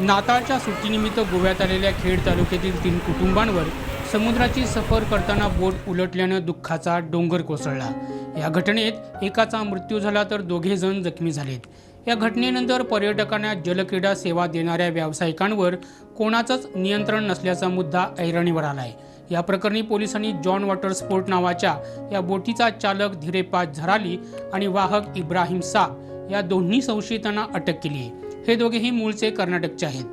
नाताळच्या सुट्टीनिमित्त गोव्यात आलेल्या खेड तालुक्यातील तीन कुटुंबांवर समुद्राची सफर करताना बोट उलटल्यानं दुःखाचा डोंगर कोसळला. या घटनेत एकाचा मृत्यू झाला तर दोघे जण जखमी झालेत. या घटनेनंतर पर्यटकांना जलक्रीडा सेवा देणाऱ्या व्यावसायिकांवर कोणाचंच नियंत्रण नसल्याचा मुद्दा ऐरणीवर आलाय. या प्रकरणी पोलिसांनी जॉन वॉटर स्पोर्ट नावाच्या या बोटीचा चालक धीरेपाज झराली आणि वाहक इब्राहिम साब या दोन्ही संशयितांना अटक केली आहे हे दोघेही मूळचे कर्नाटकचे आहेत.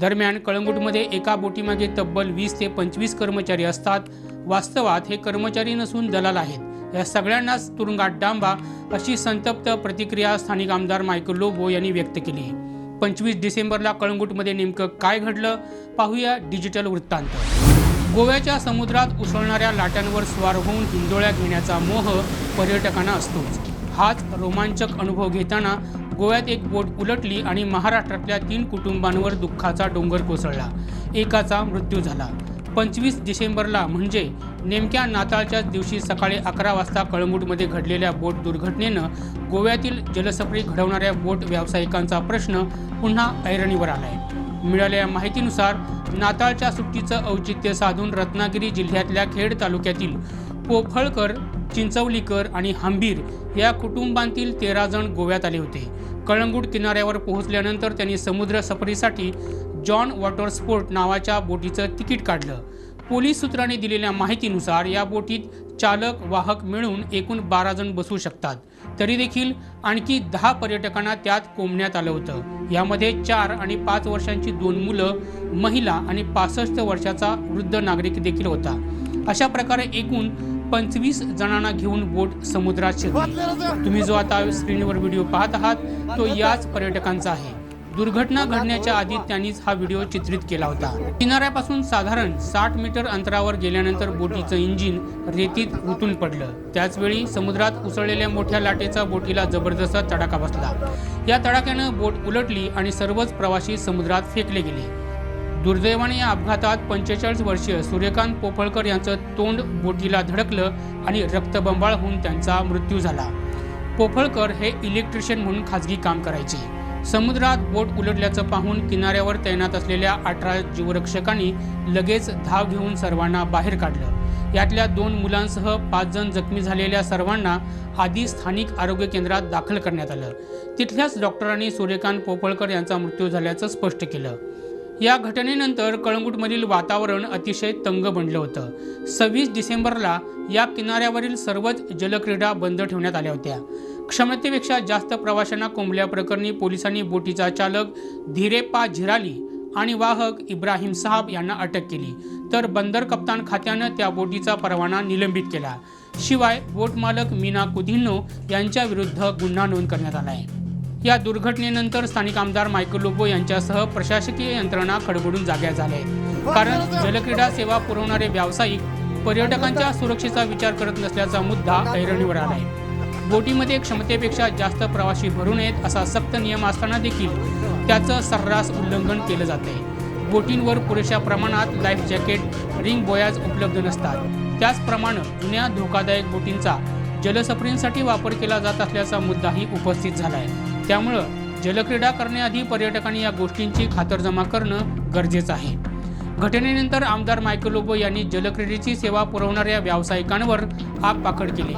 दरम्यान कळंगूटमध्ये एका बोटीमागे तब्बल वीस ते पंचवीस कर्मचारी असतात. वास्तवात हे कर्मचारी नसून दलाल आहेत. या सगळ्यांनाच तुरुंगात डांबा अशी संतप्त प्रतिक्रिया स्थानिक आमदार मायकल लोबो यांनी व्यक्त केली पंचवीस डिसेंबरला कळंगूटमध्ये नेमकं काय घडलं पाहूया डिजिटल वृत्तांत. गोव्याच्या समुद्रात उसळणाऱ्या लाटांवर स्वार होऊन हिंदोळ्या घेण्याचा मोह पर्यटकांना असतोच. हाच रोमांचक अनुभव घेताना गोव्यात एक बोट उलटली आणि महाराष्ट्रातल्या तीन कुटुंबांवर दुःखाचा डोंगर कोसळला. एकाचा मृत्यू झाला. पंचवीस डिसेंबरला म्हणजे नेमक्या नाताळच्याच दिवशी सकाळी अकरा वाजता कळंगूटमध्ये घडलेल्या बोट दुर्घटनेनं गोव्यातील जलसफरी घडवणाऱ्या बोट व्यावसायिकांचा प्रश्न पुन्हा ऐरणीवर आलाय. मिळालेल्या माहितीनुसार नाताळच्या सुट्टीचं औचित्य साधून रत्नागिरी जिल्ह्यातल्या खेड तालुक्यातील पोफळकर चिंचवलीकर आणि हंबीर या कुटुंबांतील तेरा जण गोव्यात आले होते. कळंगूट किनाऱ्यावर पोहोचल्यानंतर त्यांनी समुद्र सफरीसाठी जॉन वॉटर स्पोर्ट नावाच्या बोटीचं तिकीट काढलं. पोलीस सूत्रांनी दिलेल्या माहितीनुसार या बोटीत चालक वाहक मिळून एकूण बारा जण बसू शकतात. तरी देखील आणखी दहा पर्यटकांना त्यात कोंबण्यात आलं होतं. यामध्ये चार आणि पाच वर्षांची दोन मुलं महिला आणि पासष्ट वर्षाचा वृद्ध नागरिक देखील होता. अशा प्रकारे एकूण पंचवीस जणांना घेऊन बोट समुद्रात शिरली. तुम्ही जो आता स्क्रीनवर व्हिडिओ पाहत आहात तो याच पर्यटकांचा आहे. दुर्घटना घडण्याच्या आधी त्यांनीच हा व्हिडिओ चित्रित केला होता. किनाऱ्यापासून साधारण साठ मीटर अंतरावर गेल्यानंतर बोटीचं इंजिन रेतीत उतून पडलं. त्याचवेळी समुद्रात उसळलेल्या मोठ्या लाटेचा बोटीला जबरदस्त तडाखा बसला. या तडाख्यानं बोट उलटली आणि सर्वच प्रवासी समुद्रात फेकले गेले. दुर्दैवाने या अपघातात पंचेचाळीस वर्षीय सूर्यकांत पोफळकर यांचं तोंड बोटीला धडकलं आणि रक्तबंबाळ होऊन त्यांचा मृत्यू झाला. पोफळकर हे इलेक्ट्रिशियन म्हणून खाजगी काम करायचे. समुद्रात बोट उलटल्याचं पाहून किनाऱ्यावर तैनात असलेल्या अठरा जीवरक्षकांनी लगेच धाव घेऊन सर्वांना बाहेर काढलं. यातल्या दोन मुलांसह पाच जण जखमी झालेल्या सर्वांना आधी स्थानिक आरोग्य केंद्रात दाखल करण्यात आलं. तिथल्याच डॉक्टरांनी सूर्यकांत पोफळकर यांचा मृत्यू झाल्याचं स्पष्ट केलं. या घटनेनंतर कळंगूटमधील वातावरण अतिशय तंग बनलं होतं. सव्वीस डिसेंबरला या किनाऱ्यावरील सर्वच जलक्रीडा बंद ठेवण्यात आल्या होत्या. क्षमतेपेक्षा जास्त प्रवाशांना कोंबल्याप्रकरणी पोलिसांनी बोटीचा चालक धीरेपा झिराली आणि वाहक इब्राहिम साहब यांना अटक केली. तर बंदर कप्तान खात्यानं त्या बोटीचा परवाना निलंबित केला. शिवाय बोट मालक मीना कुदिन्नो यांच्या विरुद्ध गुन्हा नोंद करण्यात आला आहे. या दुर्घटनेनंतर स्थानिक आमदार मायकल लोबो यांच्यासह प्रशासकीय यंत्रणा खडबडून जाग्या झाल्या. आहेत कारण जलक्रीडा सेवा पुरवणारे व्यावसायिक पर्यटकांच्या सुरक्षेचा विचार करत नसल्याचा मुद्दा ऐरणीवर आला आहे बोटीमध्ये क्षमतेपेक्षा जास्त प्रवासी भरू नयेत असा सक्त नियम असताना देखील त्याचं सर्रास उल्लंघन केलं जाते बोटींवर पुरेशा प्रमाणात लाईफ जॅकेट रिंग बोयाज उपलब्ध नसतात. त्याचप्रमाणे जुन्या धोकादायक बोटींचा जलसफरींसाठी वापर केला जात असल्याचा मुद्दाही उपस्थित झाला आहे त्यामुळं जलक्रीडा करण्याआधी पर्यटकांनी या गोष्टींची खातरजमा करणं गरजेचं आहे. घटनेनंतर आमदार मायकल ओबो यांनी जलक्रीडेची सेवा पुरवणाऱ्या व्यावसायिकांवर आग पाखड केली.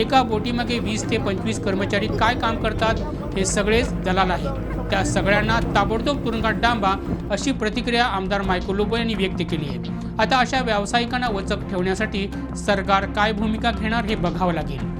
एका बोटीमागे वीस ते पंचवीस कर्मचारी काय काम करतात हे सगळेच दलाल आहेत. त्या सगळ्यांना ताबडतोब तुरुंगात डांबा अशी प्रतिक्रिया आमदार मायकल ओबो यांनी व्यक्त केली आहे. आता अशा व्यावसायिकांना वचक ठेवण्यासाठी सरकार काय भूमिका घेणार हे बघावं लागेल.